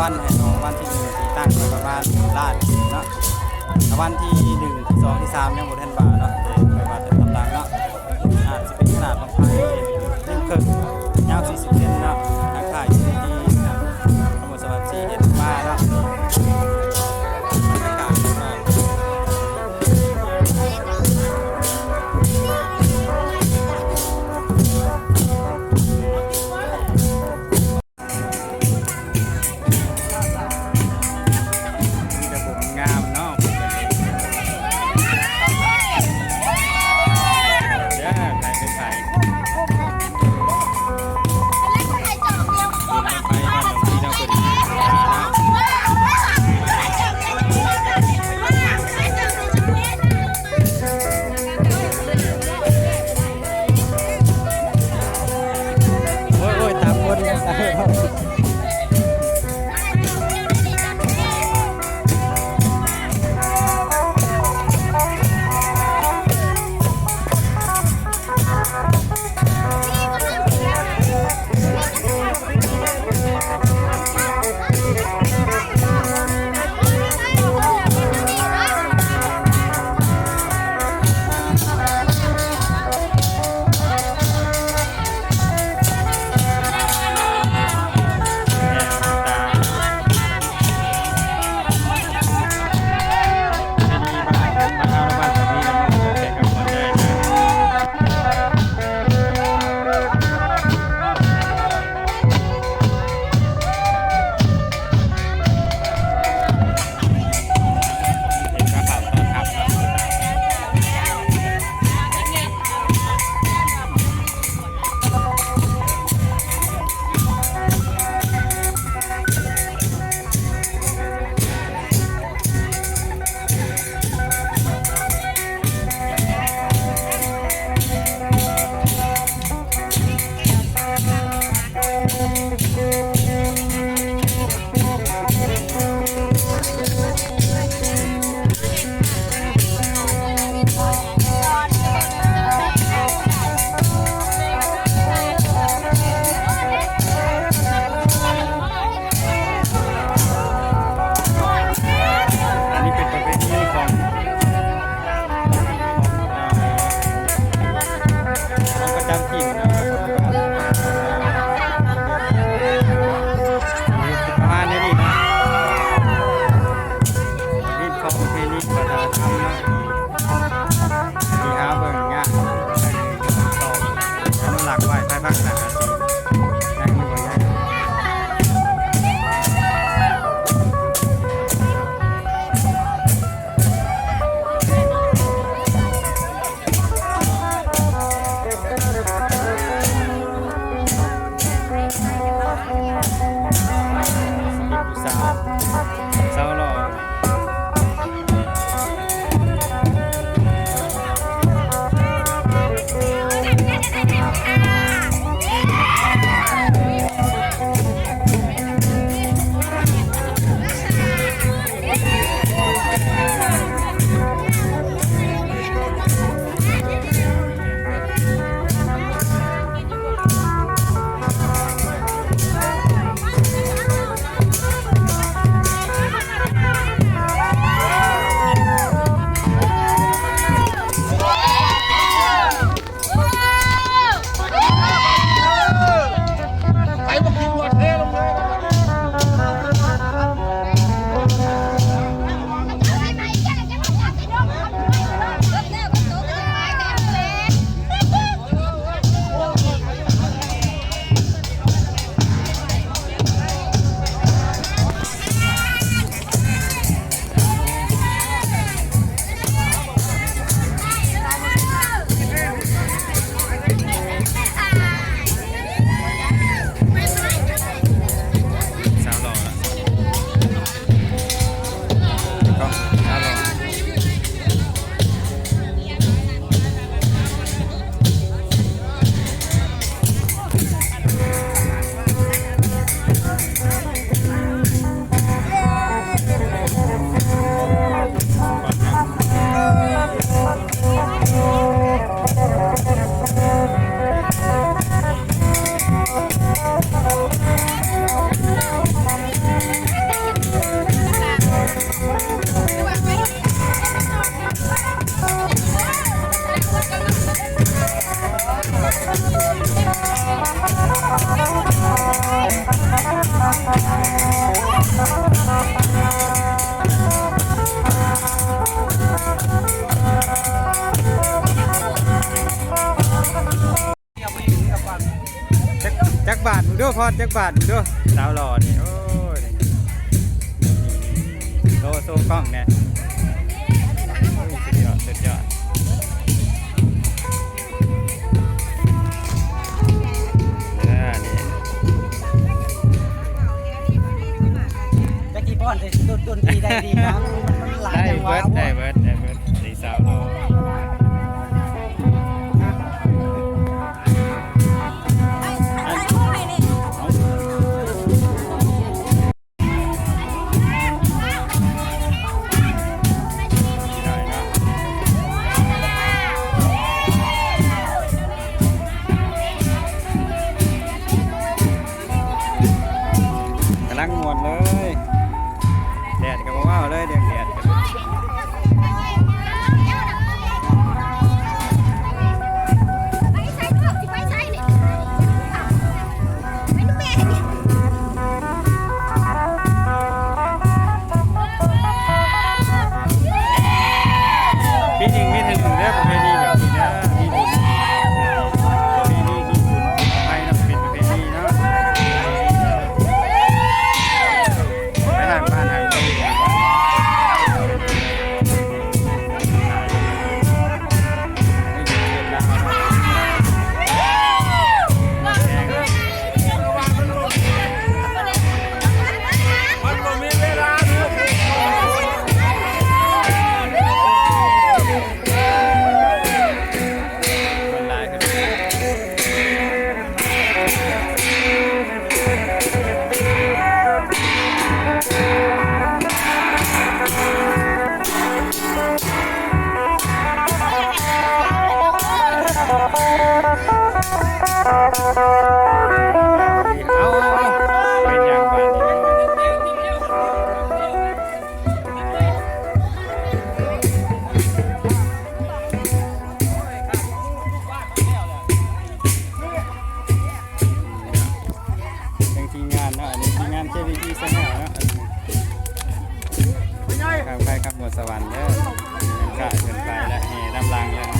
วันแห้น้องบ้านที่หนึ่งที่ตั้งไว้ประมาณลาดเนาะแต่วันที่หนึ่งที่สองที่สามยังดแทันบาเนาะ คอดจักบาทดูสาวหล่อนี่โอ้ยนี่โลโซกล้องเนี่ยโอ้ยสุดยอดสุดยอดเนี่จักรีพอนดนดนตีได้ดีนะมันหลายได้จังหวะเบิร์ดได้เบิร์ดได้เบิร์ด สวรรค์เด้อเงินกะเงินไปและแห่ดำลังเลย